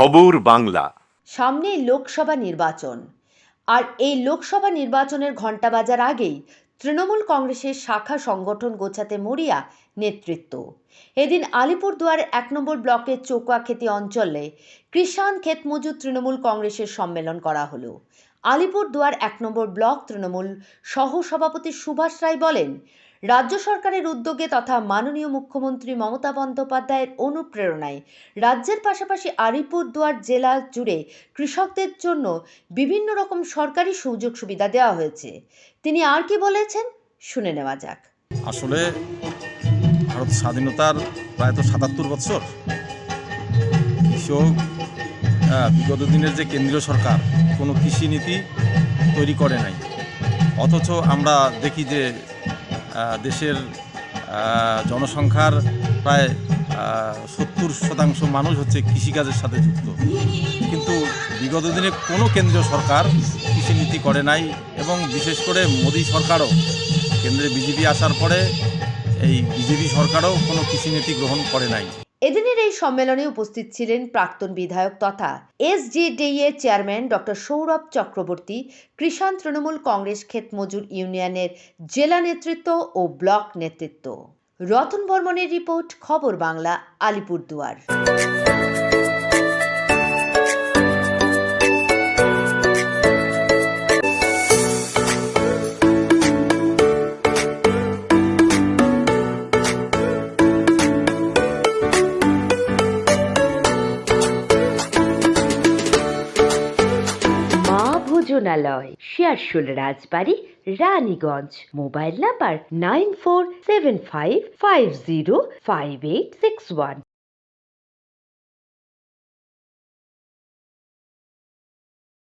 খবর বাংলা। সামনে লোকসভা নির্বাচন। আর এই লোকসভা নির্বাচনের ঘণ্টা বাজার আগেই তৃণমূল কংগ্রেসের শাখা সংগঠন গোছাতে মরিয়া নেতৃত্ব। এদিন আলিপুরদুয়ার এক নম্বর ব্লকের চৌকুয়াখেতি অঞ্চলে কৃষাণ ক্ষেতমজুর তৃণমূল কংগ্রেসের সম্মেলন করা হলো। আলিপুরদুয়ার এক নম্বর ব্লক তৃণমূল সহ সভাপতি সুভাষ রায় বলেন রাজ্য সরকারের উদ্যোগে তথা মাননীয় মুখ্যমন্ত্রী মমতা বন্দ্যোপাধ্যায়ের অনুপ্রেরণায় রাজ্যের পাশাপাশি আলিপুরদুয়ার জেলা জুড়ে কৃষকদের জন্য বিভিন্ন রকম সরকারি সুযোগ সুবিধা দেওয়া হয়েছে। তিনি আর কি বলেছেন শুনে নেওয়া যাক। আসলে ভারত স্বাধীনতার প্রায় তো সাতাত্তর বছর কৃষক বিগত দিনের যে কেন্দ্রীয় সরকার, কোনো কৃষি নীতি তৈরি করে নাই। অথচ আমরা দেখি যে দেশের জনসংখ্যার প্রায় সত্তর শতাংশ মানুষ হচ্ছে কৃষিকাজের সাথে যুক্ত। কিন্তু বিগত দিনে কোনো কেন্দ্রীয় সরকার কৃষি নীতি করে নাই এবং বিশেষ করে মোদী সরকারও। কেন্দ্রে বিজেপি আসার পরে এই বিজেপি সরকারও কোনো কৃষি নীতি গ্রহণ করে নাই। এই সম্মেলনে উপস্থিত ছিলেন প্রাক্তন বিধায়ক তথা SGDA chairman doctor Sourav Chakraborty, কৃষাণ তৃণমূল কংগ্রেস ক্ষেতমজুর ইউনিয়নের জেলা নেতৃত্ব ও ব্লক নেতৃত্ব। রতন বর্মনের রিপোর্ট, খবর বাংলা, আলিপুরদুয়ার। মা ভোজনালয় Siarsol Rajbari, Raniganj. Mobile number nine four seven five five zero five eight six one.